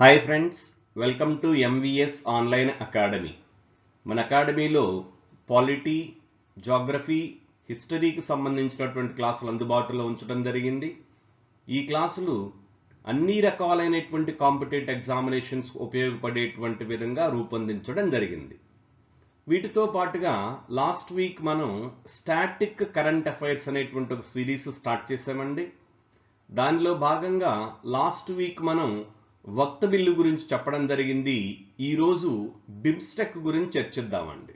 Hi friends welcome to MVS online academy మన అకాడమీలో polity geography హిస్టరీకి సంబంధించినటువంటి క్లాసులు అందుబాటులో ఉంచడం జరిగింది. ఈ క్లాసులు అన్ని రకాలైనటువంటి కాంపిటేటివ్ ఎగ్జామినేషన్స్ ఉపయోగపడేటువంటి విధంగా రూపొందించడం జరిగింది. వీటితో పాటుగా లాస్ట్ వీక్ మనం స్టాటిక్ కరెంట్ అఫైర్స్ అనేటువంటి ఒక సిరీస్ స్టార్ట్ చేసామండి దానిలో భాగంగా లాస్ట్ వీక్ మనం వక్త బిల్లు గురించి చెప్పడం జరిగింది. ఈరోజు బిమ్స్టెక్ గురించి చర్చిద్దామండి.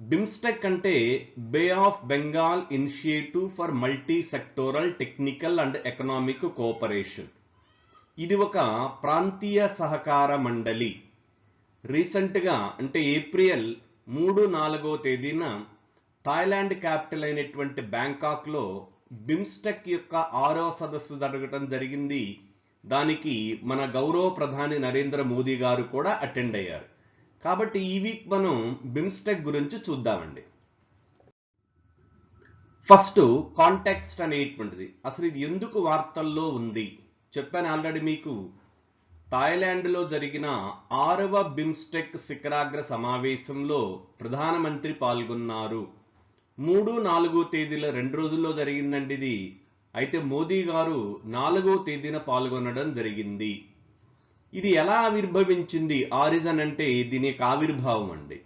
బిమ్స్టెక్ అంటే bay of Bengal initiative for multi sectoral technical and economic cooperation. ఇది ఒక ప్రాంతీయ సహకార మండలి. రీసెంట్గా అంటే ఏప్రిల్ మూడు నాలుగో తేదీన థాయిలాండ్ క్యాపిటల్ అయినటువంటి బ్యాంకాక్లో బిమ్స్టెక్ యొక్క ఆరో సదస్సు జరగటం జరిగింది. దానికి మన గౌరవ ప్రధాని నరేంద్ర మోదీ గారు కూడా అటెండ్ అయ్యారు. కాబట్టి ఈ వీక్ మనం బిమ్స్టెక్ గురించి చూద్దామండి. ఫస్ట్ కాంటెక్స్ట్ అనేటువంటిది. అసలు ఇది ఎందుకు వార్తల్లో ఉంది? చెప్పాను ఆల్రెడీ మీకు. థాయిలాండ్లో జరిగిన ఆరవ బిమ్స్టెక్ శిఖరాగ్ర సమావేశంలో ప్రధానమంత్రి పాల్గొన్నారు. మూడు నాలుగో తేదీల రెండు రోజుల్లో జరిగిందండి ఇది. అయితే మోదీ గారు నాలుగో తేదీన పాల్గొనడం జరిగింది. ఇది ఎలా ఆవిర్భవించింది? ఆరిజన్ అంటే దీని యొక్క ఆవిర్భావం అండి.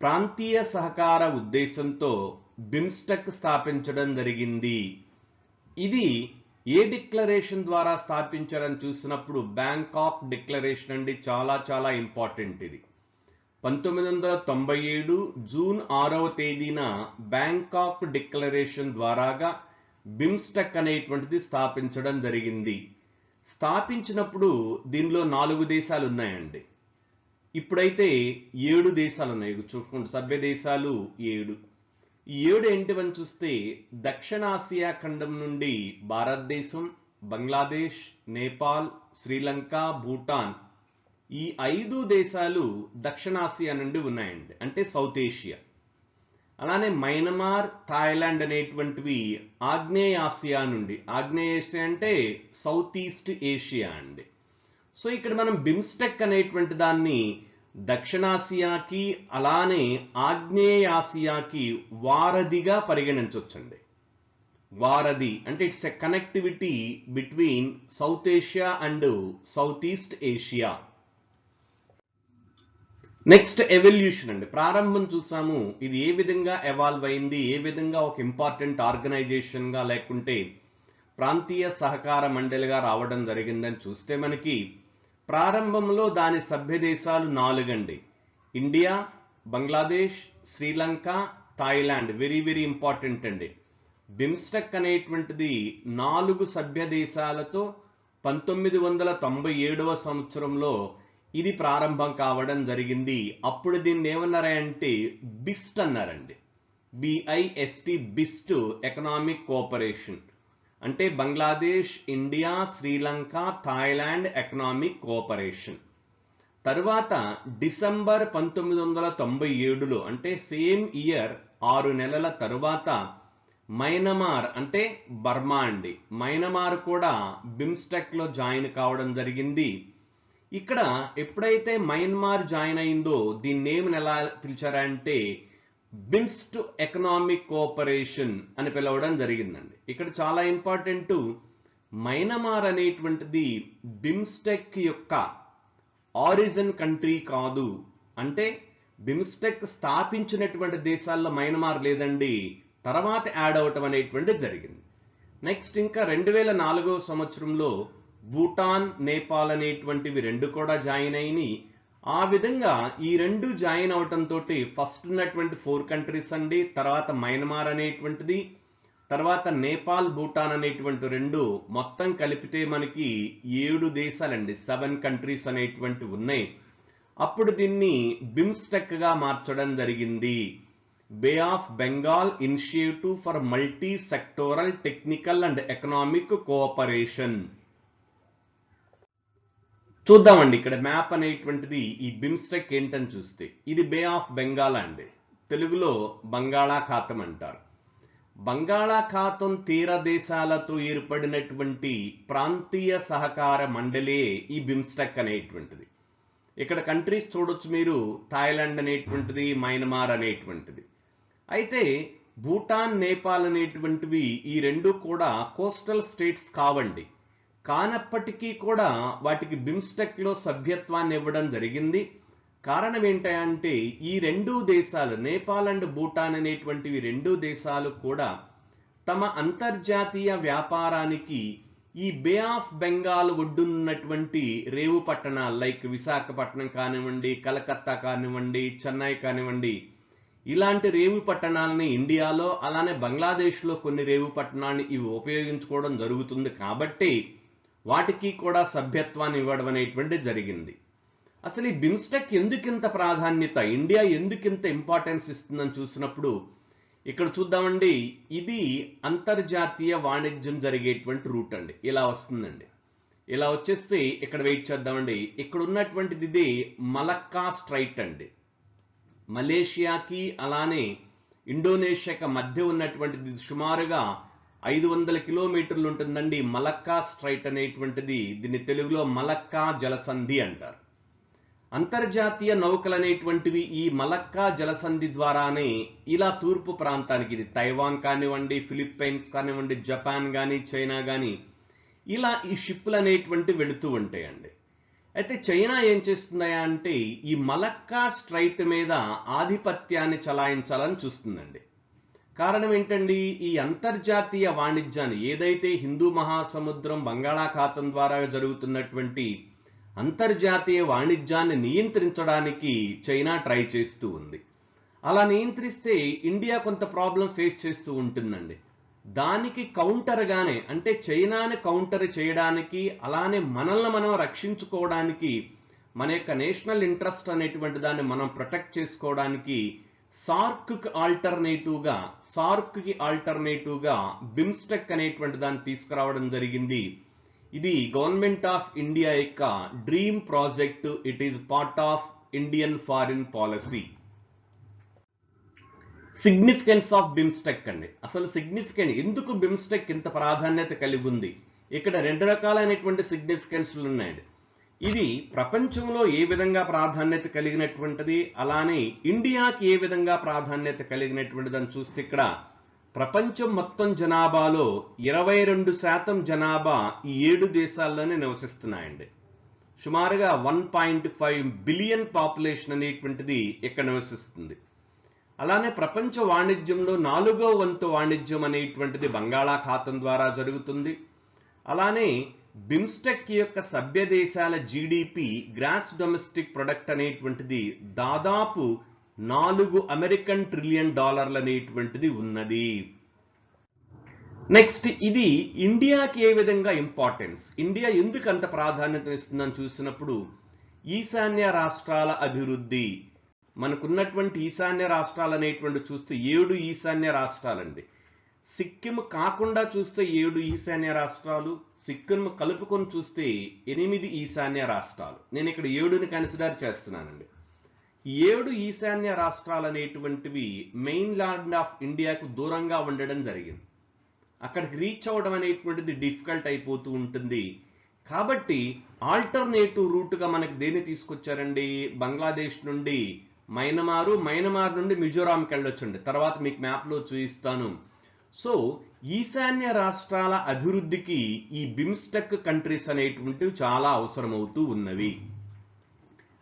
ప్రాంతీయ సహకార ఉద్దేశంతో బిమ్స్టెక్ స్థాపించడం జరిగింది. ఇది ఏ డిక్లరేషన్ ద్వారా స్థాపించారని చూసినప్పుడు బ్యాంకాక్ డిక్లరేషన్ అండి. చాలా చాలా ఇంపార్టెంట్ ఇది. పంతొమ్మిది వందల తొంభై ఏడు జూన్ ఆరవ తేదీన బ్యాంకాక్ డిక్లరేషన్ ద్వారాగా బిమ్స్టెక్ అనేటువంటిది స్థాపించడం జరిగింది. స్థాపించినప్పుడు దీనిలో నాలుగు దేశాలు ఉన్నాయండి. ఇప్పుడైతే ఏడు దేశాలు ఉన్నాయి. చూసుకోండి సభ్య దేశాలు ఏడు. ఈ ఏడు ఏంటివని చూస్తే దక్షిణాసియా ఖండం నుండి భారతదేశం బంగ్లాదేశ్ నేపాల్ శ్రీలంక భూటాన్ ఈ ఐదు దేశాలు దక్షిణాసియా నుండి ఉన్నాయండి. అంటే సౌత్ ఏషియా. అలానే మైనమార్ థాయిలాండ్ అనేటువంటివి ఆగ్నేయాసియా నుండి. ఆగ్నేయేషియా అంటే సౌత్ ఈస్ట్ ఏషియా అండి. సో ఇక్కడ మనం బిమ్స్టెక్ అనేటువంటి దాన్ని దక్షిణాసియాకి అలానే ఆగ్నేయాసియాకి వారధిగా పరిగణించవచ్చండి వారధి అంటే it's a connectivity between south Asia and south east Asia next evolution అండి. ప్రారంభం చూసాము. ఇది ఏ విధంగా ఎవాల్వ్ అయింది? ఏ విధంగా ఒక ఇంపార్టెంట్ ఆర్గనైజేషన్గా లేకుంటే ప్రాంతీయ సహకార మండలిగా రావడం జరిగిందని చూస్తే మనకి ప్రారంభంలో దాని సభ్య దేశాలు నాలుగండి. India Bangladesh Sri Lanka Thailand. Very very important అండి. బిమ్స్టెక్ అనేటువంటిది నాలుగు సభ్య దేశాలతో పంతొమ్మిది వందల తొంభై ఏడవ సంవత్సరంలో ఇది ప్రారంభం కావడం జరిగింది. అప్పుడు దీన్ని ఏమన్నారంటే బిస్ట్ అన్నారండి. B I S T BIST economic cooperation. అంటే Bangladesh India Sri Lanka Thailand economic cooperation. తరువాత డిసెంబర్ పంతొమ్మిది వందల తొంభై ఏడులో అంటే సేమ్ ఇయర్ ఆరు నెలల తరువాత మైనమార్ అంటే బర్మా అండి. మైనమార్ కూడా బిమ్స్టెక్లో జాయిన్ కావడం జరిగింది. ఇక్కడ ఎప్పుడైతే మయన్మార్ జాయిన్ అయిందో దీని నేమ్ని ఎలా పిలిచారంటే బిమ్స్ట్ ఎకనామిక్ కోఆపరేషన్ అని పిలవడం జరిగిందండి. ఇక్కడ చాలా ఇంపార్టెంట్ మైనమార్ అనేటువంటిది బిమ్స్టెక్ యొక్క ఆరిజిన్ కంట్రీ కాదు. అంటే బిమ్స్టెక్ స్థాపించినటువంటి దేశాల్లో మైనమార్ లేదండి తర్వాత యాడ్ అవటం అనేటువంటిది జరిగింది. నెక్స్ట్ ఇంకా రెండు వేల నాలుగవ సంవత్సరంలో భూటాన్ నేపాల్ అనేటువంటివి రెండు కూడా జాయిన్ అయినాయి ఆ విధంగా ఈ రెండు జాయిన్ అవటంతో ఫస్ట్ ఉన్నటువంటి ఫోర్ కంట్రీస్ అండి తర్వాత మయన్మార్ అనేటువంటిది తర్వాత నేపాల్ భూటాన్ అనేటువంటి రెండు మొత్తం కలిపితే మనకి ఏడు దేశాలండి సెవెన్ కంట్రీస్ అనేటువంటి ఉన్నాయి. అప్పుడు దీన్ని బిమ్స్టెక్గా మార్చడం జరిగింది. Bay of Bengal initiative for multi sectoral technical and economic cooperation. చూద్దామండి ఇక్కడ మ్యాప్ అనేటువంటిది ఈ బిమ్స్టెక్ ఏంటని చూస్తే. ఇది బే ఆఫ్ బెంగాల్ అండి. తెలుగులో బంగాళాఖాతం అంటారు. బంగాళాఖాతం తీర దేశాలతో ఏర్పడినటువంటి ప్రాంతీయ సహకార మండలే ఈ బిమ్స్టెక్ అనేటువంటిది. ఇక్కడ కంట్రీస్ చూడొచ్చు మీరు థాయిలాండ్ అనేటువంటిది మయన్మార్ అనేటువంటిది. అయితే భూటాన్ నేపాల్ అనేటువంటివి ఈ రెండు కూడా కోస్టల్ స్టేట్స్ కావండి. కానప్పటికీ కూడా వాటికి బిమ్స్టెక్లో సభ్యత్వాన్ని ఇవ్వడం జరిగింది. కారణం ఏంటంటే ఈ రెండు దేశాలు నేపాల్ అండ్ భూటాన్ అనేటువంటివి రెండు దేశాలు కూడా తమ అంతర్జాతీయ వ్యాపారానికి ఈ బే ఆఫ్ బెంగాల్ ఒడ్డున్నటువంటి రేవు పట్టణాలు లైక్ విశాఖపట్నం కానివ్వండి కలకత్తా కానివ్వండి చెన్నై కానివ్వండి ఇలాంటి రేవు పట్టణాలని ఇండియాలో అలానే బంగ్లాదేశ్లో కొన్ని రేవు పట్టణాన్ని ఇవి ఉపయోగించుకోవడం జరుగుతుంది. కాబట్టి వాటికి కూడా సభ్యత్వాన్ని ఇవ్వడం అనేటువంటి జరిగింది. అసలు ఈ బిమ్స్టెక్ ఎందుకింత ప్రాధాన్యత ఇండియా ఎందుకింత ఇంపార్టెన్స్ ఇస్తుందని చూసినప్పుడు ఇక్కడ చూద్దామండి ఇది అంతర్జాతీయ వాణిజ్యం జరిగేటువంటి రూట్ అండి. ఇలా వస్తుందండి. ఇలా వచ్చేస్తే ఇక్కడ వెయిట్ చేద్దామండి. ఇక్కడ ఉన్నటువంటిది ఇది మలక్కా స్ట్రైట్ అండి. మలేషియాకి అలానే ఇండోనేషియాకి మధ్య ఉన్నటువంటిది సుమారుగా ఐదు వందల కిలోమీటర్లు ఉంటుందండి మలక్కా స్ట్రైట్ అనేటువంటిది. దీన్ని తెలుగులో మలక్కా జలసంధి అంటారు. అంతర్జాతీయ నౌకలు అనేటువంటివి ఈ మలక్కా జలసంధి ద్వారానే ఇలా తూర్పు ప్రాంతానికి ఇది తైవాన్ కానివ్వండి ఫిలిప్పైన్స్ కానివ్వండి జపాన్ కానీ చైనా కానీ ఇలా ఈ షిప్లు అనేటువంటి వెళుతూ ఉంటాయండి. అయితే చైనా ఏం చేస్తుందా అంటే ఈ మలక్కా స్ట్రైట్ మీద ఆధిపత్యాన్ని చలాయించాలని చూస్తుందండి. కారణం ఏంటండి ఈ అంతర్జాతీయ వాణిజ్యాన్ని ఏదైతే హిందూ మహాసముద్రం బంగాళాఖాతం ద్వారా జరుగుతున్నటువంటి అంతర్జాతీయ వాణిజ్యాన్ని నియంత్రించడానికి చైనా ట్రై చేస్తూ ఉంది. అలా నియంత్రిస్తే ఇండియా కొంత ప్రాబ్లం ఫేస్ చేస్తూ ఉంటుందండి. దానికి కౌంటర్గానే అంటే చైనాని కౌంటర్ చేయడానికి అలానే మనల్ని మనం రక్షించుకోవడానికి మన యొక్క నేషనల్ ఇంట్రెస్ట్ అనేటువంటి దాన్ని మనం ప్రొటెక్ట్ చేసుకోవడానికి సార్క్కి ఆల్టర్నేటివ్గా సార్క్కి ఆల్టర్నేటివ్గా బిమ్స్టెక్ అనేటువంటి దాన్ని తీసుకురావడం జరిగింది. ఇది గవర్నమెంట్ ఆఫ్ ఇండియా యొక్క dream project. It is part of Indian foreign policy. Significance of BIMSTEC అండి. అసలు సిగ్నిఫికెంట్ ఎందుకు బిమ్స్టెక్ ఇంత ప్రాధాన్యత కలిగి ఉంది? ఇక్కడ రెండు రకాలైనటువంటి సిగ్నిఫికెన్స్లు ఉన్నాయండి. ఇది ప్రపంచంలో ఏ విధంగా ప్రాధాన్యత కలిగినటువంటిది? అలానే ఇండియాకి ఏ విధంగా ప్రాధాన్యత కలిగినటువంటిది అని చూస్తే ఇక్కడ ప్రపంచం మొత్తం జనాభాలో ఇరవై రెండు శాతం జనాభా ఈ ఏడు దేశాల్లోనే నివసిస్తున్నాయండి. సుమారుగా one point five billion population అనేటువంటిది ఇక్కడ నివసిస్తుంది. అలానే ప్రపంచ వాణిజ్యంలో నాలుగో వంతు వాణిజ్యం అనేటువంటిది బంగాళాఖాతం ద్వారా జరుగుతుంది. అలానే బిమ్స్టెక్ యొక్క సభ్య దేశాల జీడిపి గ్రాస్ డొమెస్టిక్ ప్రొడక్ట్ అనేటువంటిది దాదాపు నాలుగు అమెరికన్ ట్రిలియన్ డాలర్లు అనేటువంటిది ఉన్నది. నెక్స్ట్ ఇది ఇండియాకి ఏ విధంగా ఇంపార్టెన్స్? ఇండియా ఎందుకు అంత ప్రాధాన్యత ఇస్తుందని చూసినప్పుడు ఈశాన్య రాష్ట్రాల అభివృద్ధి. మనకున్నటువంటి ఈశాన్య రాష్ట్రాలు అనేటువంటి చూస్తే ఏడు ఈశాన్య రాష్ట్రాలండి. సిక్కిం కాకుండా చూస్తే ఏడు ఈశాన్య రాష్ట్రాలు సిక్కింను కలుపుకొని చూస్తే ఎనిమిది ఈశాన్య రాష్ట్రాలు. నేను ఇక్కడ ఏడుని కన్సిడర్ చేస్తున్నానండి. ఏడు ఈశాన్య రాష్ట్రాలు అనేటువంటివి మెయిన్ ల్యాండ్ ఆఫ్ ఇండియాకు దూరంగా ఉండడం జరిగింది. అక్కడికి రీచ్ అవ్వడం అనేటువంటిది డిఫికల్ట్ అయిపోతూ ఉంటుంది. కాబట్టి ఆల్టర్నేటివ్ రూట్గా మనకి దేన్ని తీసుకొచ్చారండి? బంగ్లాదేశ్ నుండి మైనమారు మైనమార్ నుండి మిజోరాంకి వెళ్ళొచ్చండి. తర్వాత మీకు మ్యాప్లో చూపిస్తాను. సో ఈశాన్య రాష్ట్రాల అభివృద్ధికి ఈ బిమ్స్టెక్ కంట్రీస్ అనేటువంటివి చాలా అవసరమవుతూ ఉన్నవి.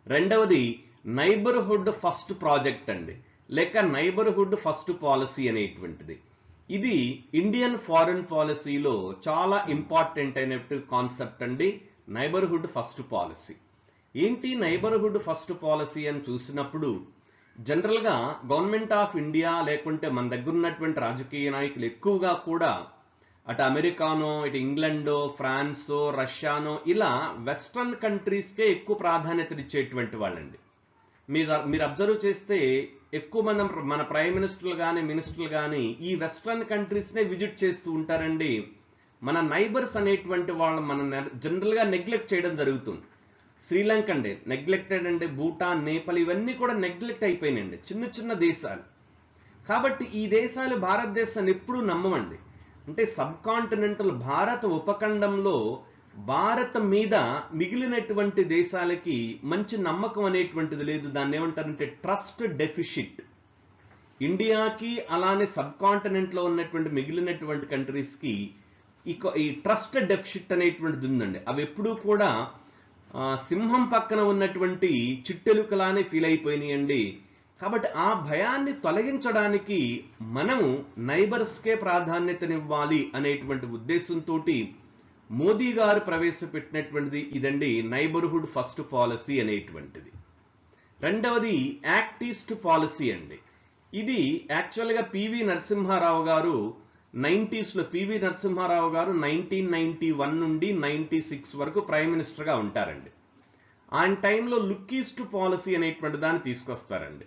రెండవది నైబర్హుడ్ ఫస్ట్ ప్రాజెక్ట్ అండి. లేక నైబర్హుడ్ ఫస్ట్ పాలసీ అనేటువంటిది. ఇది ఇండియన్ ఫారెన్ పాలసీలో చాలా ఇంపార్టెంట్ అయినట్టు కాన్సెప్ట్ అండి నైబర్హుడ్ ఫస్ట్ పాలసీ. ఏంటి నైబర్హుడ్ ఫస్ట్ పాలసీ అని చూసినప్పుడు జనరల్గా గవర్నమెంట్ ఆఫ్ ఇండియా లేకుంటే మన దగ్గర ఉన్నటువంటి రాజకీయ నాయకులు ఎక్కువగా కూడా అటు అమెరికానో ఇటు ఇంగ్లాండో ఫ్రాన్సో రష్యానో ఇలా వెస్ట్రన్ కంట్రీస్కే ఎక్కువ ప్రాధాన్యతనిచ్చేటువంటి వాళ్ళండి. మీరు మీరు అబ్జర్వ్ చేస్తే ఎక్కువ మన మన ప్రైమ్ మినిస్టర్లు కానీ మినిస్టర్లు కానీ ఈ వెస్ట్రన్ కంట్రీస్నే విజిట్ చేస్తూ ఉంటారండి. మన నైబర్స్ అనేటువంటి వాళ్ళు మన జనరల్గా నెగ్లెక్ట్ చేయడం జరుగుతుంది. శ్రీలంక అండి నెగ్లెక్టెడ్ అండి భూటాన్ నేపాల్ ఇవన్నీ కూడా నెగ్లెక్ట్ అయిపోయినాయండి చిన్న చిన్న దేశాలు. కాబట్టి ఈ దేశాలు భారతదేశాన్ని ఎప్పుడూ నమ్మమండి. అంటే సబ్ కాంటినెంటల్ భారత ఉపఖండంలో భారత మీద మిగిలినటువంటి దేశాలకి మంచి నమ్మకం అనేటువంటిది లేదు. దాన్ని ఏమంటారంటే ట్రస్ట్ డెఫిషిట్ ఇండియాకి అలానే సబ్ కాంటినెంట్లో ఉన్నటువంటి మిగిలినటువంటి కంట్రీస్కి ఇక ఈ ట్రస్ట్ డెఫిషిట్ అనేటువంటిది ఉందండి. అవి ఎప్పుడూ కూడా సింహం పక్కన ఉన్నటువంటి చిట్టెలుకలానే ఫీల్ అయిపోయినాయండి. కాబట్టి ఆ భయాన్ని తొలగించడానికి మనము నైబర్స్కే ప్రాధాన్యతనివ్వాలి అనేటువంటి ఉద్దేశంతో మోదీ గారు ప్రవేశపెట్టినటువంటిది ఇదండి నైబర్హుడ్ ఫస్ట్ పాలసీ అనేటువంటిది. రెండవది యాక్ట్ ఈస్ట్ పాలసీ అండి. ఇది యాక్చువల్గా పివి నరసింహారావు గారు నైంటీస్లో పివి నరసింహారావు గారు నైన్టీన్ నైంటీ వన్ నుండి నైన్టీ సిక్స్ వరకు ప్రైమ్ మినిస్టర్గా ఉంటారండి. ఆయన టైంలో లుక్ ఈస్ట్ పాలసీ అనేటువంటి దాన్ని తీసుకొస్తారండి.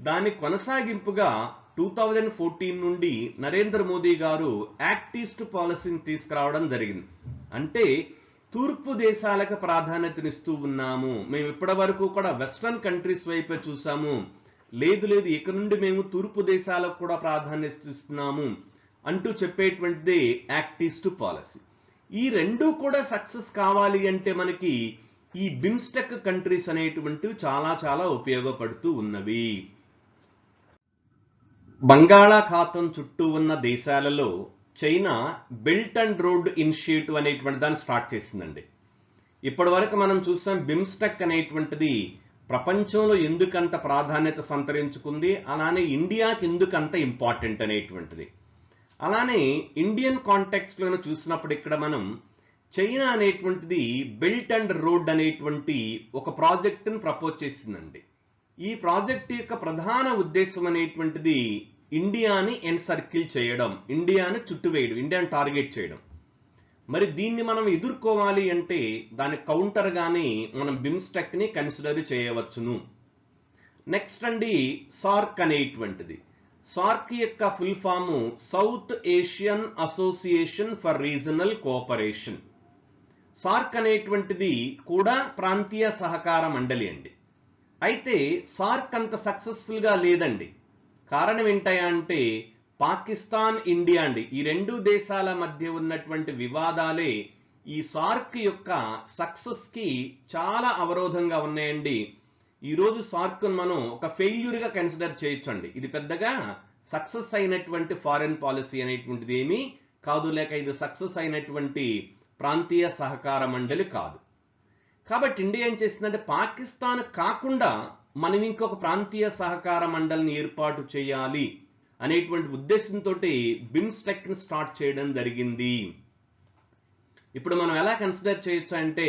దాని కొనసాగింపుగా టూ థౌజండ్ ఫోర్టీన్ నుండి నరేంద్ర మోదీ గారు యాక్ట్ ఈస్ట్ పాలసీని తీసుకురావడం జరిగింది. అంటే తూర్పు దేశాలకు ప్రాధాన్యతనిస్తూ ఉన్నాము. మేము ఇప్పటి వరకు కూడా వెస్ట్రన్ కంట్రీస్ వైపే చూసాము. లేదు లేదు ఇక నుండి మేము తూర్పు దేశాలకు కూడా ప్రాధాన్యత ఇస్తున్నాము. అంటూ చెప్పేటువంటిది యాక్టిస్ట్ పాలసీ ఈ రెండు కూడా సక్సెస్ కావాలి అంటే మనకి ఈ బిమ్స్టెక్ కంట్రీస్ అనేటువంటివి చాలా చాలా ఉపయోగపడుతూ ఉన్నవి. బంగాళాఖాతం చుట్టూ ఉన్న దేశాలలో China belt and road initiative అనేటువంటి దాన్ని స్టార్ట్ చేసిందండి. ఇప్పటి వరకు మనం చూసాం బిమ్స్టెక్ అనేటువంటిది ప్రపంచంలో ఎందుకంత ప్రాధాన్యత సంతరించుకుంది? అలానే ఇండియాకి ఎందుకంత ఇంపార్టెంట్ అనేటువంటిది? అలానే ఇండియన్ కాంటెక్స్ట్ చూసినప్పుడు ఇక్కడ మనం చైనా అనేటువంటిది బెల్ట్ అండ్ రోడ్ అనేటువంటి ఒక ప్రాజెక్టును ప్రపోజ్ చేసిందండి. ఈ ప్రాజెక్ట్ యొక్క ప్రధాన ఉద్దేశం అనేటువంటిది ఇండియాని ఎన్సర్కిల్ చేయడం ఇండియాని చుట్టువేయడం ఇండియాని టార్గెట్ చేయడం. మరి దీన్ని మనం ఎదుర్కోవాలి అంటే దాని కౌంటర్గానే మనం బిమ్స్టెక్ని కన్సిడర్ చేయవచ్చును. నెక్స్ట్ అండి సార్క్ అనేటువంటిది. సార్క్ యొక్క full form south Asian association for regional cooperation. SAARC అనేటువంటిది కూడా ప్రాంతీయ సహకార మండలి అండి. అయితే సార్క్ అంత సక్సెస్ఫుల్గా లేదండి. కారణం ఏంటయా అంటే పాకిస్తాన్ ఇండియా అండి. ఈ రెండు దేశాల మధ్య ఉన్నటువంటి వివాదాలే ఈ సార్క్ యొక్క సక్సెస్కి చాలా అవరోధంగా ఉన్నాయండి. ఈ రోజు సార్క్ మనం ఒక ఫెయిల్యూర్గా కన్సిడర్ చేయొచ్చండి. ఇది పెద్దగా సక్సెస్ అయినటువంటి ఫారెన్ పాలసీ అనేటువంటిది ఏమీ కాదు లేక ఇది సక్సెస్ అయినటువంటి ప్రాంతీయ సహకార మండలి కాదు. కాబట్టి ఇండియా ఏం చేసిందంటే పాకిస్తాన్ కాకుండా మనం ఇంకొక ప్రాంతీయ సహకార మండలిని ఏర్పాటు చేయాలి అనేటువంటి ఉద్దేశంతో బిమ్స్టెక్ని స్టార్ట్ చేయడం జరిగింది. ఇప్పుడు మనం ఎలా కన్సిడర్ చేయొచ్చు అంటే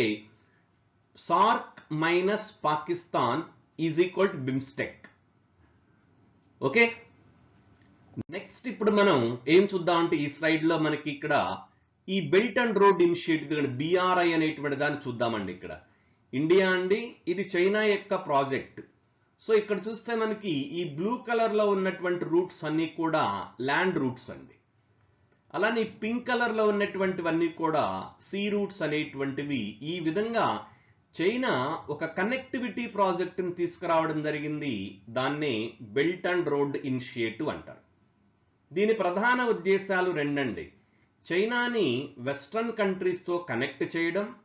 SAARC minus Pakistan is equal to BIMSTEC okay next ఇప్పుడు మనం ఏం చూద్దామంటే ఈ స్లైడ్లో మనకి ఇక్కడ ఈ belt and road initiative BRI అనేటువంటి దాన్ని చూద్దామండి ఇక్కడ. ఇండియా అండి ఇది చైనా యొక్క ప్రాజెక్ట్ సో ఇక్కడ చూస్తే మనకి ఈ బ్లూ కలర్లో ఉన్నటువంటి రూట్స్ అన్ని కూడా ల్యాండ్ రూట్స్ అండి. అలానే పింక్ కలర్లో ఉన్నటువంటివన్నీ కూడా సీ రూట్స్ అనేటువంటివి ఈ విధంగా చైనా ఒక కనెక్టివిటీ ప్రాజెక్టును తీసుకురావడం జరిగింది. దాన్నే బెల్ట్ అండ్ రోడ్ ఇనిషియేటివ్ అంటారు. దీని ప్రధాన ఉద్దేశాలు రెండండి. చైనాని వెస్ట్రన్ కంట్రీస్తో కనెక్ట్ చేయడం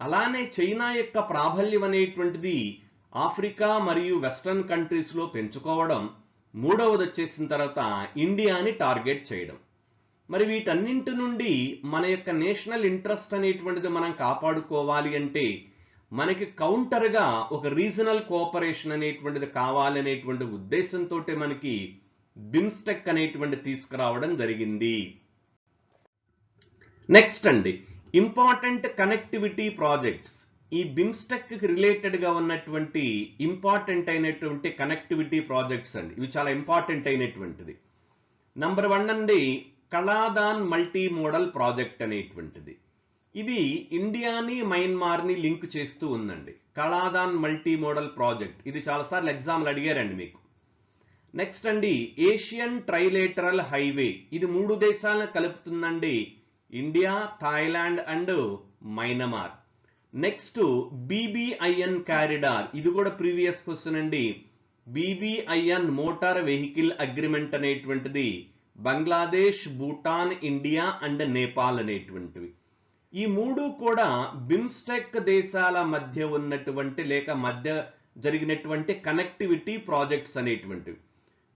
అలానే చైనా యొక్క ప్రాబల్యం అనేటువంటిది ఆఫ్రికా మరియు వెస్ట్రన్ కంట్రీస్లో పెంచుకోవడం మూడవది వచ్చేసిన తర్వాత ఇండియాని టార్గెట్ చేయడం. మరి వీటన్నింటి నుండి మన యొక్క నేషనల్ ఇంట్రెస్ట్ అనేటువంటిది మనం కాపాడుకోవాలి అంటే మనకి కౌంటర్గా ఒక రీజనల్ కోఆపరేషన్ అనేటువంటిది కావాలనేటువంటి ఉద్దేశంతో మనకి బిమ్స్టెక్ అనేటువంటి తీసుకురావడం జరిగింది. నెక్స్ట్ అండి. ఇంపార్టెంట్ కనెక్టివిటీ ప్రాజెక్ట్స్ ఈ బిమ్స్టెక్ రిలేటెడ్గా ఉన్నటువంటి ఇంపార్టెంట్ అయినటువంటి కనెక్టివిటీ ప్రాజెక్ట్స్ అండి. ఇవి చాలా ఇంపార్టెంట్ అయినటువంటిది. నంబర్ వన్ అండి కళాదాన్ మల్టీ మోడల్ ప్రాజెక్ట్ అనేటువంటిది. ఇది ఇండియాని మయన్మార్ని లింక్ చేస్తూ ఉందండి. Kaladan multi modal project. ఇది చాలాసార్లు ఎగ్జామ్లు అడిగారండి మీకు. నెక్స్ట్ అండి ఏషియన్ ట్రైలేటరల్ హైవే. ఇది మూడు దేశాలను కలుపుతుందండి. India Thailand and Myanmar. Next BBIN corridor ఇది కూడా ప్రీవియస్ క్వశ్చన్ అండి. బీబీఐఎన్ మోటార్ వెహికల్ అగ్రిమెంట్ అనేటువంటిది బంగ్లాదేశ్ భూటాన్ ఇండియా అండ్ నేపాల్ అనేటువంటివి. ఈ మూడు కూడా బిమ్స్టెక్ దేశాల మధ్య ఉన్నటువంటి లేక మధ్య జరిగినటువంటి కనెక్టివిటీ ప్రాజెక్ట్స్ అనేటువంటివి.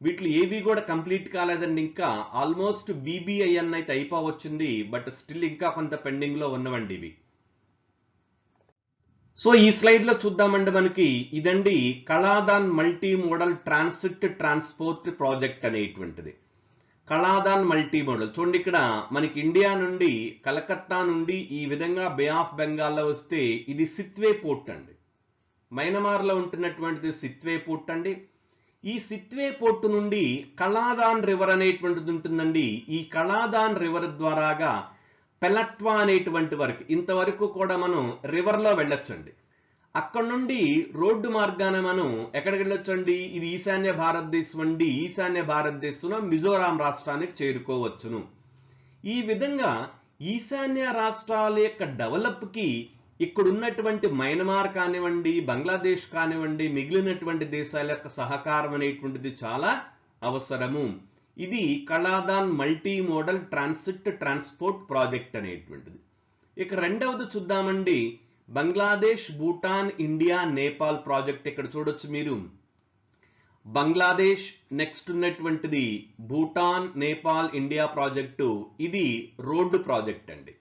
వీటిలో ఏవి కూడా కంప్లీట్ కాలేదండి ఇంకా. ఆల్మోస్ట్ బీబీఐఎన్ అయితే అయిపోవచ్చింది బట్ స్టిల్ ఇంకా కొంత పెండింగ్లో ఉన్నవండి ఇవి. సో ఈ స్లైడ్లో చూద్దామండి మనకి. ఇదండి Kaladan multi modal transit transport project అనేటువంటిది. కళాదాన్ మల్టీ మోడల్ చూడండి ఇక్కడ మనకి ఇండియా నుండి కలకత్తా నుండి ఈ విధంగా బే ఆఫ్ బెంగాల్లో వస్తే ఇది సిత్వే పోర్ట్ అండి. మైనమార్లో ఉంటున్నటువంటిది సిత్వే పోర్ట్ అండి. ఈ సిత్వే పోర్టు నుండి కళాదాన్ రివర్ అనేటువంటిది ఉంటుందండి. ఈ కళాదాన్ రివర్ ద్వారాగా పెలట్వా అనేటువంటి వరకు ఇంతవరకు కూడా మనం రివర్లో వెళ్ళొచ్చండి. అక్కడ నుండి రోడ్డు మార్గాన మనం ఎక్కడికి వెళ్ళొచ్చండి? ఇది ఈశాన్య భారతదేశం అండి. ఈశాన్య భారతదేశంలో మిజోరాం రాష్ట్రానికి చేరుకోవచ్చును. ఈ విధంగా ఈశాన్య రాష్ట్రాల యొక్క డెవలప్కి ఇక్కడ ఉన్నటువంటి మయన్మార్ కానివ్వండి బంగ్లాదేశ్ కానివ్వండి మిగిలినటువంటి దేశాల యొక్క సహకారం అనేటువంటిది చాలా అవసరము. ఇది Kaladan multi modal transit transport project అనేటువంటిది. ఇక రెండవది చూద్దామండి. బంగ్లాదేశ్ భూటాన్ ఇండియా నేపాల్ ప్రాజెక్ట్ ఇక్కడ చూడొచ్చు మీరు? బంగ్లాదేశ్ నెక్స్ట్ ఉన్నటువంటిది భూటాన్ నేపాల్ ఇండియా ప్రాజెక్టు. ఇది రోడ్డు ప్రాజెక్ట్ అండి.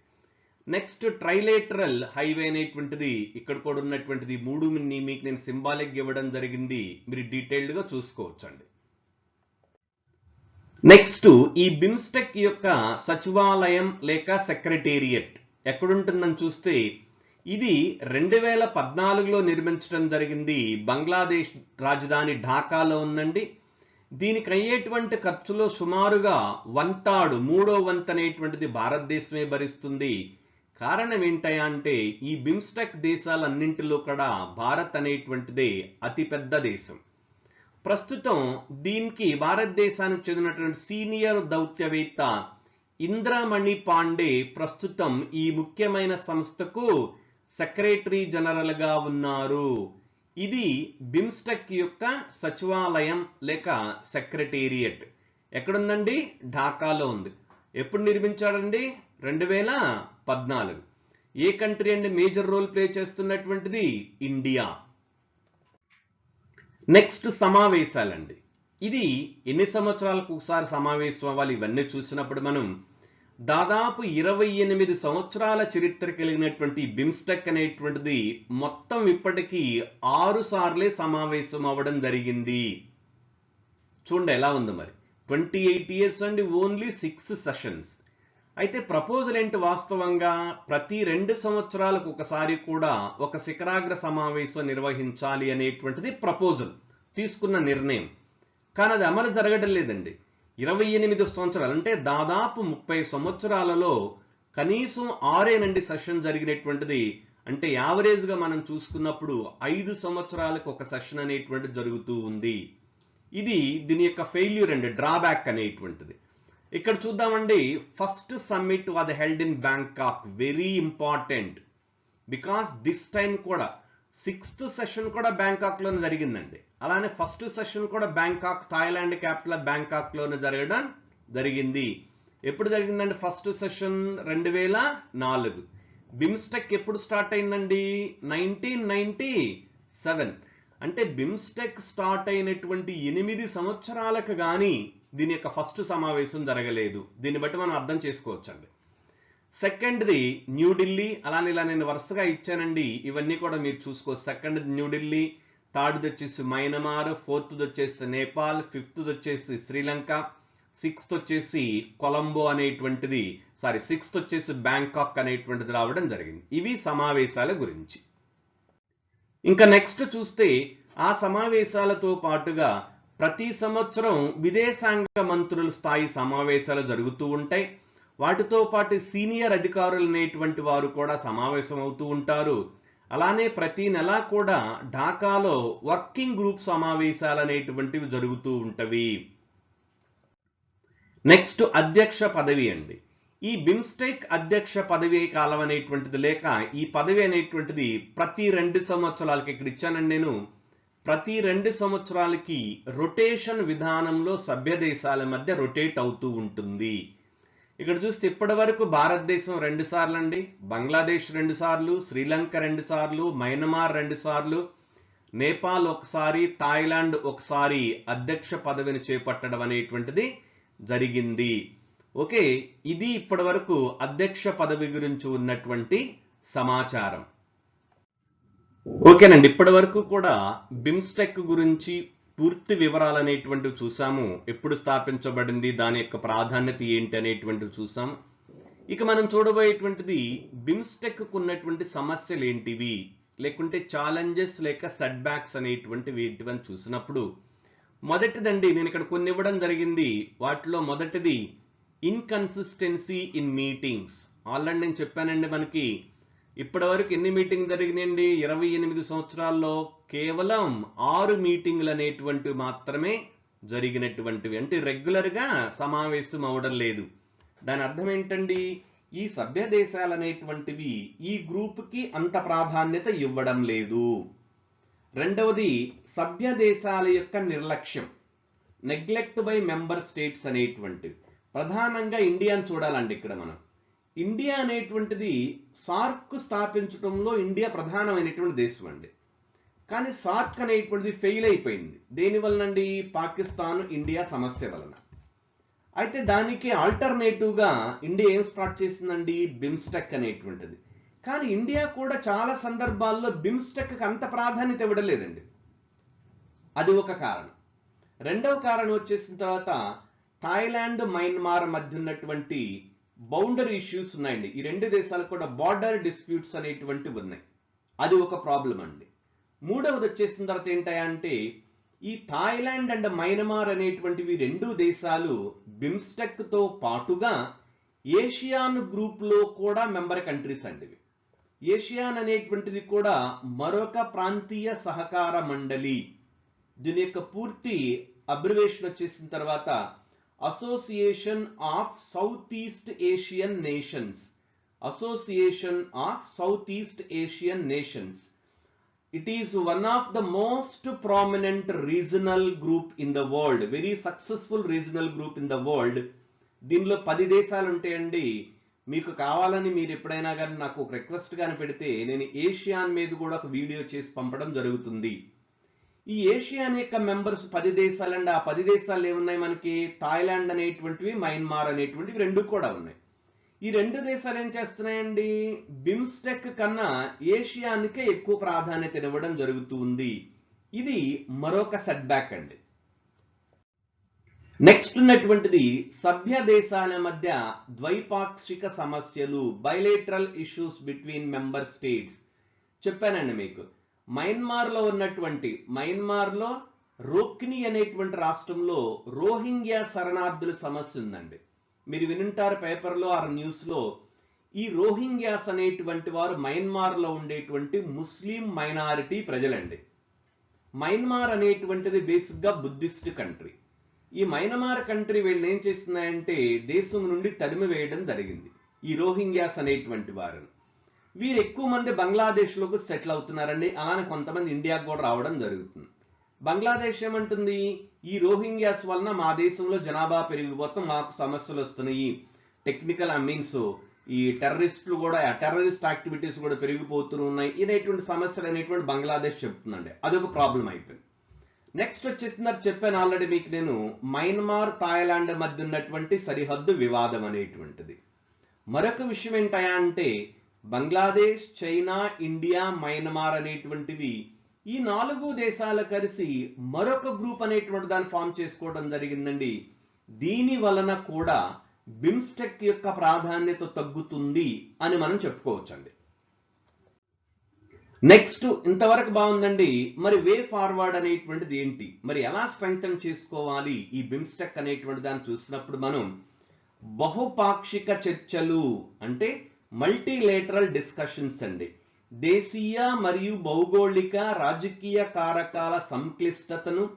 నెక్స్ట్ ట్రైలేటరల్ హైవే అనేటువంటిది ఇక్కడ కూడా ఉన్నటువంటిది మూడు మీకు నేను సింబాలిక్ ఇవ్వడం జరిగింది. మీరు డీటెయిల్డ్గా చూసుకోవచ్చండి. నెక్స్ట్ ఈ బిమ్స్టెక్ యొక్క సచివాలయం లేక సెక్రటేరియట్ ఎక్కడుంటుందని చూస్తే ఇది రెండు వేల పద్నాలుగులో నిర్మించడం జరిగింది. బంగ్లాదేశ్ రాజధాని ఢాకాలో ఉందండి. దీనికి అయ్యేటువంటి ఖర్చులో సుమారుగా వంతాడు మూడో వంత్ అనేటువంటిది భారతదేశమే భరిస్తుంది. కారణం ఏంటయా అంటే ఈ బిమ్స్టెక్ దేశాలన్నింటిలో కూడా భారత్ అనేటువంటిదే అతిపెద్ద దేశం. ప్రస్తుతం దీనికి భారతదేశానికి చెందినటువంటి సీనియర్ దౌత్యవేత్త ఇంద్రమణి పాండే ప్రస్తుతం ఈ ముఖ్యమైన సంస్థకు సెక్రటరీ జనరల్గా ఉన్నారు. ఇది బిమ్స్టెక్ యొక్క సచివాలయం లేక సెక్రటేరియట్. ఎక్కడుందండి? ఢాకాలో ఉంది. ఎప్పుడు నిర్మించాడండి? రెండు వేల పద్నాలుగు. ఏ కంట్రీ అండి మేజర్ రోల్ ప్లే చేస్తున్నటువంటిది? ఇండియా. నెక్స్ట్ సమావేశాలండి. ఇది ఎన్ని సంవత్సరాలకు ఒకసారి సమావేశం అవ్వాలి? ఇవన్నీ చూసినప్పుడు మనం దాదాపు ఇరవై ఎనిమిది సంవత్సరాల చరిత్ర కలిగినటువంటి బిమ్స్టెక్ అనేటువంటిది మొత్తం ఇప్పటికీ ఆరు సార్లే సమావేశం అవ్వడం జరిగింది. చూడండి ఎలా ఉంది మరి. ట్వంటీ ఎయిట్ ఇయర్స్ అండి ఓన్లీ సిక్స్ సెషన్స్. అయితే ప్రపోజల్ ఏంటి వాస్తవంగా? ప్రతి రెండు సంవత్సరాలకు ఒకసారి కూడా ఒక శిఖరాగ్ర సమావేశం నిర్వహించాలి అనేటువంటిది ప్రపోజల్ తీసుకున్న నిర్ణయం. కానీ అది అమలు జరగడం లేదండి. ఇరవై ఎనిమిది సంవత్సరాలు అంటే దాదాపు ముప్పై సంవత్సరాలలో కనీసం ఆరేనండి సెషన్ జరిగినటువంటిది అంటే యావరేజ్గా మనం చూసుకున్నప్పుడు ఐదు సంవత్సరాలకు ఒక సెషన్ అనేటువంటిది జరుగుతూ ఉంది. ఇది దీని యొక్క ఫెయిల్యూర్ అండి డ్రాబ్యాక్ అనేటువంటిది. ఇక్కడ చూద్దామండి first summit was held in Bangkok very important because this time కూడా సిక్స్త్ సెషన్ కూడా బ్యాంకాక్లోనే జరిగిందండి. అలానే ఫస్ట్ సెషన్ కూడా బ్యాంకాక్ థాయిలాండ్ క్యాపిటల్ బ్యాంకాక్లోనే జరగడం జరిగింది. ఎప్పుడు జరిగిందండి ఫస్ట్ సెషన్? రెండు వేల నాలుగు. బిమ్స్టెక్ ఎప్పుడు స్టార్ట్ అయిందండి? Nineteen ninety seven. అంటే బిమ్స్టెక్ స్టార్ట్ అయినటువంటి ఎనిమిది సంవత్సరాలకు కానీ దీని యొక్క ఫస్ట్ సమావేశం జరగలేదు. దీన్ని బట్టి మనం అర్థం చేసుకోవచ్చండి. సెకండ్ది న్యూఢిల్లీ అలానే ఇలా నేను వరుసగా ఇచ్చానండి. ఇవన్నీ కూడా మీరు చూసుకోవచ్చు సెకండ్ న్యూఢిల్లీ థర్డ్ది వచ్చేసి మైనమార్ ఫోర్త్ది వచ్చేసి నేపాల్ ఫిఫ్త్ది వచ్చేసి శ్రీలంక సిక్స్త్ వచ్చేసి కొలంబో అనేటువంటిది సారీ సిక్స్త్ వచ్చేసి బ్యాంకాక్ అనేటువంటిది రావడం జరిగింది. ఇవి సమావేశాల గురించి. ఇంకా నెక్స్ట్ చూస్తే ఆ సమావేశాలతో పాటుగా ప్రతి సంవత్సరం విదేశాంగ మంత్రుల స్థాయి సమావేశాలు జరుగుతూ ఉంటాయి. వాటితో పాటు సీనియర్ అధికారులు అనేటువంటి వారు కూడా సమావేశం అవుతూ ఉంటారు. అలానే ప్రతి నెల కూడా ఢాకాలో వర్కింగ్ గ్రూప్ సమావేశాలు అనేటువంటివి జరుగుతూ ఉంటవి. నెక్స్ట్ అధ్యక్ష పదవి అండి. ఈ బిమ్స్టెక్ అధ్యక్ష పదవి కాలం అనేటువంటిది లేక ఈ పదవి అనేటువంటిది ప్రతి రెండు సంవత్సరాలకి ఇక్కడ ఇచ్చానండి నేను. ప్రతి రెండు సంవత్సరాలకి రొటేషన్ విధానంలో సభ్య దేశాల మధ్య రొటేట్ అవుతూ ఉంటుంది. ఇక్కడ చూస్తే ఇప్పటి వరకు భారతదేశం రెండు సార్లు అండి బంగ్లాదేశ్ రెండు సార్లు శ్రీలంక రెండు సార్లు మయన్మార్ రెండు సార్లు నేపాల్ ఒకసారి థాయిలాండ్ ఒకసారి అధ్యక్ష పదవిని చేపట్టడం అనేటువంటిది జరిగింది. ఓకే ఇది ఇప్పటి వరకు అధ్యక్ష పదవి గురించి ఉన్నటువంటి సమాచారం. ఓకేనండి ఇప్పటి వరకు కూడా బిమ్స్టెక్ గురించి పూర్తి వివరాలు అనేటువంటివి చూసాము. ఎప్పుడు స్థాపించబడింది దాని యొక్క ప్రాధాన్యత ఏంటి అనేటువంటివి చూసాము ఇక మనం చూడబోయేటువంటిది బిమ్స్టెక్ ఉన్నటువంటి సమస్యలు ఏంటివి లేకుంటే ఛాలెంజెస్ లేక సెట్ బ్యాక్స్ అనేటువంటివి ఏంటివని చూసినప్పుడు మొదటిదండి నేను ఇక్కడ కొన్ని ఇవ్వడం జరిగింది. వాటిలో మొదటిది ఇన్కన్సిస్టెన్సీ ఇన్ మీటింగ్స్. ఆల్రెడీ నేను చెప్పానండి మనకి ఇప్పటి వరకు ఎన్ని మీటింగ్ జరిగినండి ఇరవై ఎనిమిది సంవత్సరాల్లో కేవలం ఆరు మీటింగ్లు అనేటువంటివి మాత్రమే జరిగినటువంటివి. అంటే రెగ్యులర్గా సమావేశం అవడం లేదు. దాని అర్థం ఏంటండి? ఈ సభ్య దేశాలు అనేటువంటివి ఈ గ్రూప్కి అంత ప్రాధాన్యత ఇవ్వడం లేదు. రెండవది సభ్య దేశాల యొక్క నిర్లక్ష్యం. నెగ్లెక్ట్ బై మెంబర్ స్టేట్స్ అనేటువంటివి. ప్రధానంగా ఇండియాను చూడాలండి ఇక్కడ మనం. ఇండియా అనేటువంటిది సార్క్ స్థాపించడంలో ఇండియా ప్రధానమైనటువంటి దేశం అండి. కానీ సార్క్ అనేటువంటిది ఫెయిల్ అయిపోయింది. దేని వలనండి? పాకిస్తాన్ ఇండియా సమస్య వలన. అయితే దానికి ఆల్టర్నేటివ్గా ఇండియా ఏం స్టార్ట్ చేసిందండి? బిమ్స్టెక్ అనేటువంటిది. కానీ ఇండియా కూడా చాలా సందర్భాల్లో బిమ్స్టెక్కి అంత ప్రాధాన్యత ఇవ్వడలేదండి. అది ఒక కారణం. రెండవ కారణం వచ్చేసిన తర్వాత థాయిలాండ్ మయన్మార్ మధ్య ఉన్నటువంటి బౌండరీ ఇష్యూస్ ఉన్నాయండి. ఈ రెండు దేశాలకు కూడా బార్డర్ డిస్ప్యూట్స్ అనేటువంటివి ఉన్నాయి. అది ఒక ప్రాబ్లం అండి. మూడవది వచ్చేసిన తర్వాత ఏంటంటే ఈ థాయిలాండ్ అండ్ మైనమార్ అనేటువంటివి రెండు దేశాలు బిమ్స్టెక్తో పాటుగా ఏషియాన్ గ్రూప్లో కూడా మెంబర్ కంట్రీస్ అండి ఇవి. ఏషియాన్ అనేటువంటిది కూడా మరొక ప్రాంతీయ సహకార మండలి. దీని యొక్క పూర్తి అబ్రివేషన్ వచ్చేసిన తర్వాత association of south east Asian nations association of south east Asian nations it is one of the most prominent regional group in the world. Very successful regional group in the world. దీనిలో పది దేశాలు ఉంటాయండి. మీకు కావాలని మీరు ఎప్పుడైనా కానీ నాకు ఒక రిక్వెస్ట్ కానీ పెడితే నేను ఏషియాన్ మీద కూడా ఒక వీడియో చేసి పంపడం జరుగుతుంది. ఈ ఏషియా యొక్క మెంబర్స్ పది దేశాలండి ఆ పది దేశాలు ఏమున్నాయి మనకి? థాయిలాండ్ అనేటువంటివి మయన్మార్ అనేటువంటివి రెండు కూడా ఉన్నాయి. ఈ రెండు దేశాలు ఏం చేస్తున్నాయండి? బిమ్స్టెక్ కన్నా ఏషియానికే ఎక్కువ ప్రాధాన్యత ఇవ్వడం జరుగుతూ ఉంది. ఇది మరొక సెట్ బ్యాక్ అండి. నెక్స్ట్ ఉన్నటువంటిది సభ్య దేశాల మధ్య ద్వైపాక్షిక సమస్యలు bilateral issues between member states చెప్పానండి మీకు. మయన్మార్లో ఉన్నటువంటి మయన్మార్లో రోక్ని అనేటువంటి రాష్ట్రంలో రోహింగ్యా శరణార్థుల సమస్య ఉందండి. మీరు వినుంటారు పేపర్లో ఆ న్యూస్లో ఈ రోహింగ్యాస్ అనేటువంటి వారు మయన్మార్లో ఉండేటువంటి ముస్లిం మైనారిటీ ప్రజలండి. మయన్మార్ అనేటువంటిది బేసిక్గా బుద్ధిస్ట్ కంట్రీ. ఈ మయన్మార్ కంట్రీ వీళ్ళు ఏం చేస్తున్నాయంటే దేశం నుండి తరిమి వేయడం జరిగింది. ఈ రోహింగ్యాస్ అనేటువంటి వారిని. వీరు ఎక్కువ మంది బంగ్లాదేశ్లోకి సెటిల్ అవుతున్నారండి. అలానే కొంతమంది ఇండియాకు కూడా రావడం జరుగుతుంది. బంగ్లాదేశ్ ఏమంటుంది? ఈ రోహింగ్యాస్ వలన మా దేశంలో జనాభా పెరిగిపోతాం మాకు సమస్యలు వస్తున్నాయి. టెక్నికల్ మీన్స్ ఈ టెర్రరిస్టులు కూడా టెర్రరిస్ట్ యాక్టివిటీస్ కూడా పెరిగిపోతూ ఉన్నాయి. ఇనేటువంటి సమస్యలు అనేటువంటి బంగ్లాదేశ్ చెప్తుందండి. అదొక ప్రాబ్లం అయిపోయింది. నెక్స్ట్ వచ్చేసిందని చెప్పాను ఆల్రెడీ మీకు నేను. మయన్మార్ థాయిలాండ్ మధ్య ఉన్నటువంటి సరిహద్దు వివాదం అనేటువంటిది. మరొక విషయం ఏంటయా అంటే బంగ్లాదేశ్ చైనా ఇండియా మయన్మార్ అనేటువంటివి ఈ నాలుగు దేశాలు కలిసి మరొక గ్రూప్ అనేటువంటి దాన్ని ఫామ్ చేసుకోవడం జరిగిందండి. దీని వలన కూడా బిమ్స్టెక్ యొక్క ప్రాధాన్యత తగ్గుతుంది అని మనం చెప్పుకోవచ్చండి. నెక్స్ట్ ఇంతవరకు బాగుందండి. మరి వే ఫార్వర్డ్ అనేటువంటిది ఏంటి? మరి ఎలా స్ట్రెంగ్తన్ చేసుకోవాలి ఈ బిమ్స్టెక్ అనేటువంటి దాన్ని చూసినప్పుడు మనం? బహుపాక్షిక చర్చలు అంటే మల్టీలేటరల్ డిస్కషన్స్ అండి. దేశీయ మరియు భౌగోళిక రాజకీయ కారకాల సంక్లిష్టతను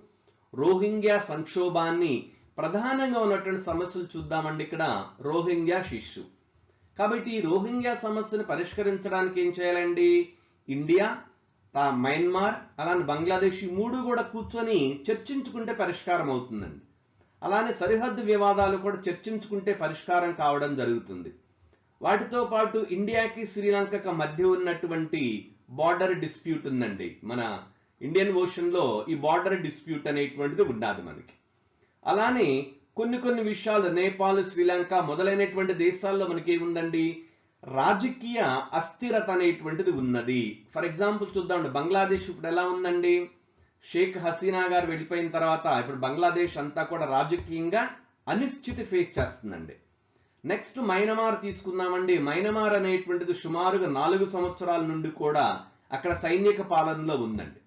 రోహింగ్యా సంక్షోభాన్ని ప్రధానంగా ఉన్నటువంటి సమస్యలు చూద్దామండి ఇక్కడ రోహింగ్యా శిష్యు. కాబట్టి ఈ రోహింగ్యా సమస్యను పరిష్కరించడానికి ఏం చేయాలండి? ఇండియా తా మయన్మార్ అలానే బంగ్లాదేశ్ ఈ మూడు కూడా కూర్చొని చర్చించుకుంటే పరిష్కారం అవుతుందండి. అలానే సరిహద్దు వివాదాలు కూడా చర్చించుకుంటే పరిష్కారం కావడం జరుగుతుంది. వాటితో పాటు ఇండియాకి శ్రీలంకకి మధ్య ఉన్నటువంటి బార్డర్ డిస్ప్యూట్ ఉందండి. మన ఇండియన్ ఓషన్లో ఈ బార్డర్ డిస్ప్యూట్ అనేటువంటిది ఉన్నది మనకి. అలానే కొన్ని కొన్ని విషయాలు నేపాల్ శ్రీలంక మొదలైనటువంటి దేశాల్లో మనకి ఏముందండి రాజకీయ అస్థిరత అనేటువంటిది ఉన్నది. ఫర్ ఎగ్జాంపుల్ చూద్దాం బంగ్లాదేశ్ ఇప్పుడు ఎలా ఉందండి? షేక్ హసీనా గారు వెళ్ళిపోయిన తర్వాత ఇప్పుడు బంగ్లాదేశ్ అంతా కూడా రాజకీయంగా అనిశ్చితి ఫేస్ చేస్తుందండి. నెక్స్ట్ మైనమార్ తీసుకుందామండి. మైనమార్ అనేటువంటిది సుమారుగా నాలుగు సంవత్సరాల నుండి కూడా అక్కడ సైనిక పాలనలో ఉందండి.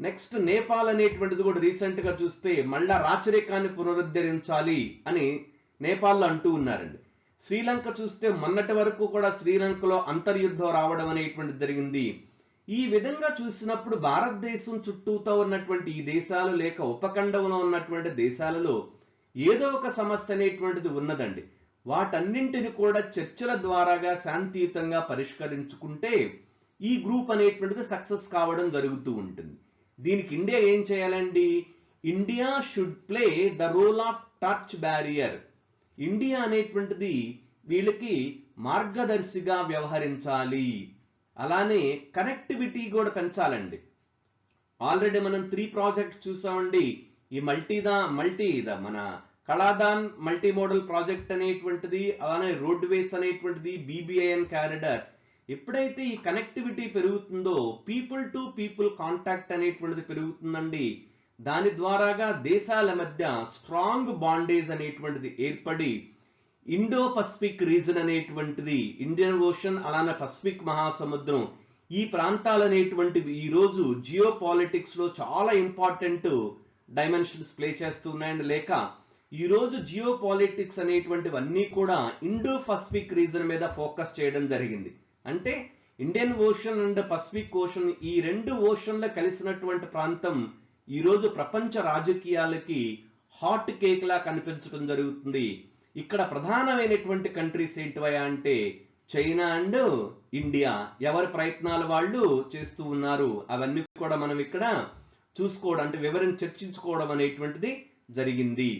నెక్స్ట్ నేపాల్ అనేటువంటిది కూడా రీసెంట్గా చూస్తే మళ్ళా రాచరికాన్ని పునరుద్ధరించాలి అని నేపాల్లో అంటూ ఉన్నారండి. శ్రీలంక చూస్తే మొన్నటి వరకు కూడా శ్రీలంకలో అంతర్యుద్ధం రావడం అనేటువంటిది జరిగింది. ఈ విధంగా చూసినప్పుడు భారతదేశం చుట్టూతో ఉన్నటువంటి ఈ దేశాలు లేక ఉపఖండంలో ఉన్నటువంటి దేశాలలో ఏదో ఒక సమస్య అనేటువంటిది ఉన్నదండి. వాటన్నింటిని కూడా చర్చల ద్వారాగా శాంతియుతంగా పరిష్కరించుకుంటే ఈ గ్రూప్ అనేటువంటిది సక్సెస్ కావడం జరుగుతూ ఉంటుంది. దీనికి ఇండియా ఏం చేయాలండి? India should play the role of touch barrier. India అనేటువంటిది వీళ్ళకి మార్గదర్శిగా వ్యవహరించాలి. అలానే కనెక్టివిటీ కూడా పెంచాలండి. ఆల్రెడీ మనం త్రీ ప్రాజెక్ట్స్ చూసామండి. ఈ మల్టీదా మల్టీ మన కళాదాన్ మల్టీ మోడల్ ప్రాజెక్ట్ అనేటువంటిది అలానే రోడ్ వేస్ అనేటువంటిది బీబీఐఎన్ క్యారిడర్ ఎప్పుడైతే ఈ కనెక్టివిటీ పెరుగుతుందో పీపుల్ టు పీపుల్ కాంటాక్ట్ అనేటువంటిది పెరుగుతుందండి. దాని ద్వారాగా దేశాల మధ్య స్ట్రాంగ్ బాండేజ్ అనేటువంటిది ఏర్పడి ఇండో పసిఫిక్ రీజన్ అనేటువంటిది ఇండియన్ ఓషన్ అలానే పసిఫిక్ మహాసముద్రం ఈ ప్రాంతాలు అనేటువంటివి ఈ రోజు జియో పాలిటిక్స్లో చాలా ఇంపార్టెంట్ డైమెన్షన్స్ ప్లే చేస్తున్నాయండి. లేక ఈ రోజు జియో పాలిటిక్స్ అనేటువంటివన్నీ కూడా ఇండో పసిఫిక్ రీజన్ మీద ఫోకస్ చేయడం జరిగింది. అంటే Indian Ocean and Pacific Ocean ఈ రెండు ఓషన్లు కలిసినటువంటి ప్రాంతం ఈరోజు ప్రపంచ రాజకీయాలకి హాట్ కేక్ లా కనిపించడం జరుగుతుంది. ఇక్కడ ప్రధానమైనటువంటి కంట్రీస్ ఏంటివయా అంటే చైనా అండ్ ఇండియా. ఎవరి ప్రయత్నాలు వాళ్ళు చేస్తూ ఉన్నారు అవన్నీ కూడా మనం ఇక్కడ చూసుకోవడం అంటే వివరణ చర్చించుకోవడం అనేటువంటిది జరిగింది.